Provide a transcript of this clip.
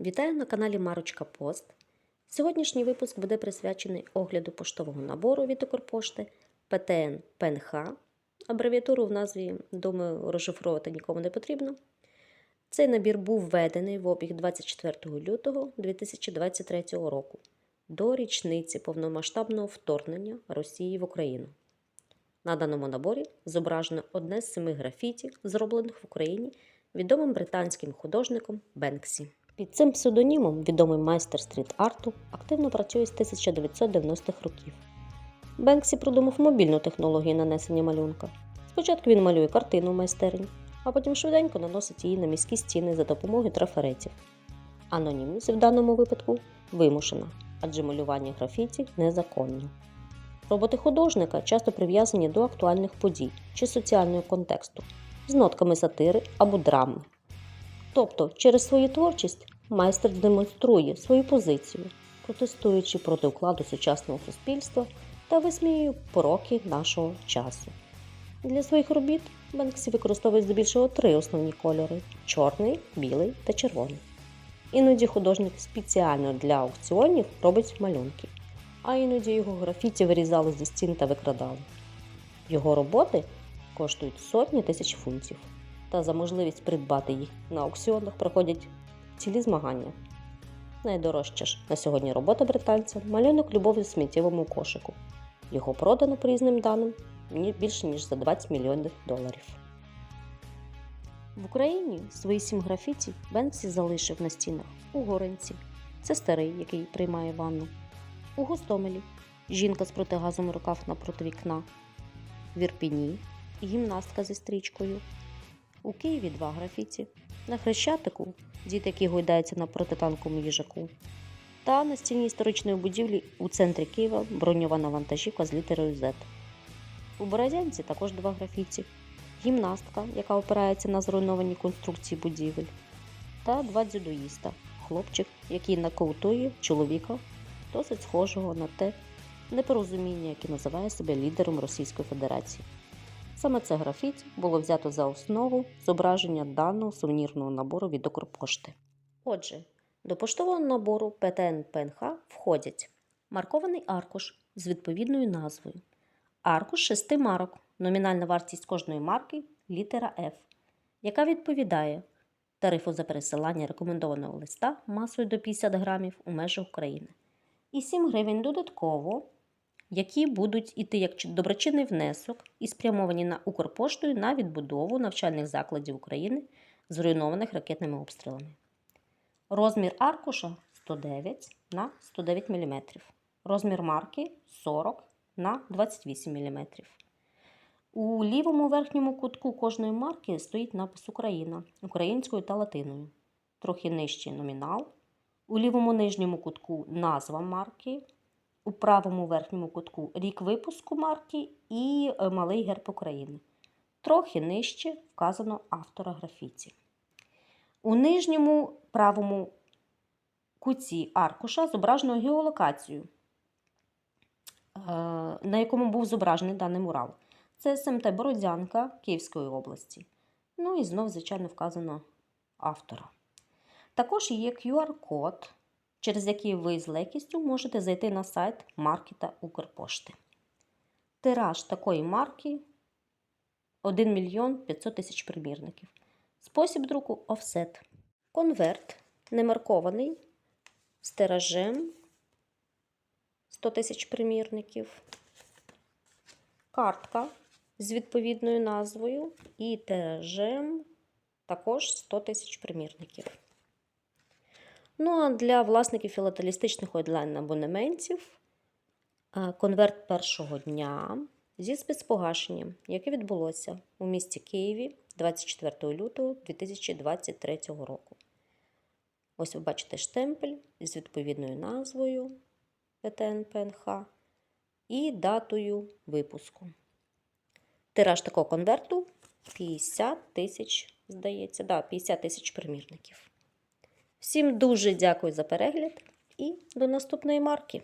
Вітаю на каналі Марочка Пост. Сьогоднішній випуск буде присвячений огляду поштового набору від Укрпошти ПТН ПНХ. Абревіатуру в назві, думаю, розшифровувати нікому не потрібно. Цей набір був введений в обіг 24 лютого 2023 року до річниці повномасштабного вторгнення Росії в Україну. На даному наборі зображено одне з семи графіті, зроблених в Україні відомим британським художником Бенксі. Під цим псевдонімом відомий майстер стріт-арту активно працює з 1990-х років. Бенксі придумав мобільну технологію нанесення малюнка. Спочатку він малює картину в майстерні, а потім швиденько наносить її на міські стіни за допомогою трафаретів. Анонімність в даному випадку вимушена, адже малювання графіті незаконно. Роботи художника часто прив'язані до актуальних подій чи соціального контексту з нотками сатири або драми. Тобто, через свою творчість майстер демонструє свою позицію, протестуючи проти укладу сучасного суспільства та висміює пороки нашого часу. Для своїх робіт Бенксі використовує здебільшого три основні кольори: чорний, білий та червоний. Іноді художник спеціально для аукціонів робить малюнки, а іноді його графіті вирізали зі стін та викрадали. Його роботи коштують сотні тисяч фунтів, та за можливість придбати їх на аукціонах проходять цілі змагання. Найдорожча ж на сьогодні робота британця малюнок любові в сміттєвому кошику. Його продано по різним даним більше ніж за 20 мільйонів доларів. В Україні свої сім графіті Бенксі залишив на стінах у Горенці. Це старий, який приймає ванну. У Гостомелі жінка з протигазом рукав напроти вікна. В Ірпіні гімнастка зі стрічкою. У Києві два графіті. На Хрещатику діти, які гойдаються на протитанковому їжаку. Та на стіні історичної будівлі у центрі Києва броньована вантажівка з літерою Z. У Бородянці також два графіті. Гімнастка, яка опирається на зруйновані конструкції будівель. Та два дзюдоїста. Хлопчик, який нокаутує чоловіка, досить схожого на те непорозуміння, яке називає себе лідером Російської Федерації. Саме це графіті було взято за основу зображення даного сувенірного набору від Укрпошти. Отже, до поштового набору ПТН ПНХ входять маркований аркуш з відповідною назвою, аркуш шести марок, номінальна вартість кожної марки літера F, яка відповідає тарифу за пересилання рекомендованого листа масою до 50 грамів у межах України, і 7 гривень додатково які будуть іти як доброчинний внесок і спрямовані на Укрпоштою на відбудову навчальних закладів України, зруйнованих ракетними обстрілами. Розмір аркуша 109 на 109 мм. Розмір марки 40 на 28 мм. У лівому верхньому кутку кожної марки стоїть напис Україна українською та латиною. Трохи нижче номінал. У лівому нижньому кутку назва марки, у правому верхньому кутку рік випуску марки і е, малий герб України. Трохи нижче вказано автора графіті. У нижньому правому куті аркуша зображено геолокацію, е, на якому був зображений даний мурал. Це СМТ Бородянка Київської області. Ну і знов, звичайно, вказано автора. Також є QR-код, через який ви з легкістю можете зайти на сайт марки та Укрпошти. Тираж такої марки 1 мільйон 500 тисяч примірників. Спосіб друку офсет. Конверт немаркований з тиражем 100 тисяч примірників. Картка з відповідною назвою і тиражем також 100 тисяч примірників. Ну а для власників філателістичних онлайн-абонементів е, конверт першого дня зі спецпогашенням, яке відбулося у місті Києві 24 лютого 2023 року. Ось ви бачите штемпель з відповідною назвою ПТН ПНХ і датою випуску. Тираж такого конверту 50 тисяч, здається, да, 50 тисяч примірників. Всім дуже дякую за перегляд і до наступної марки.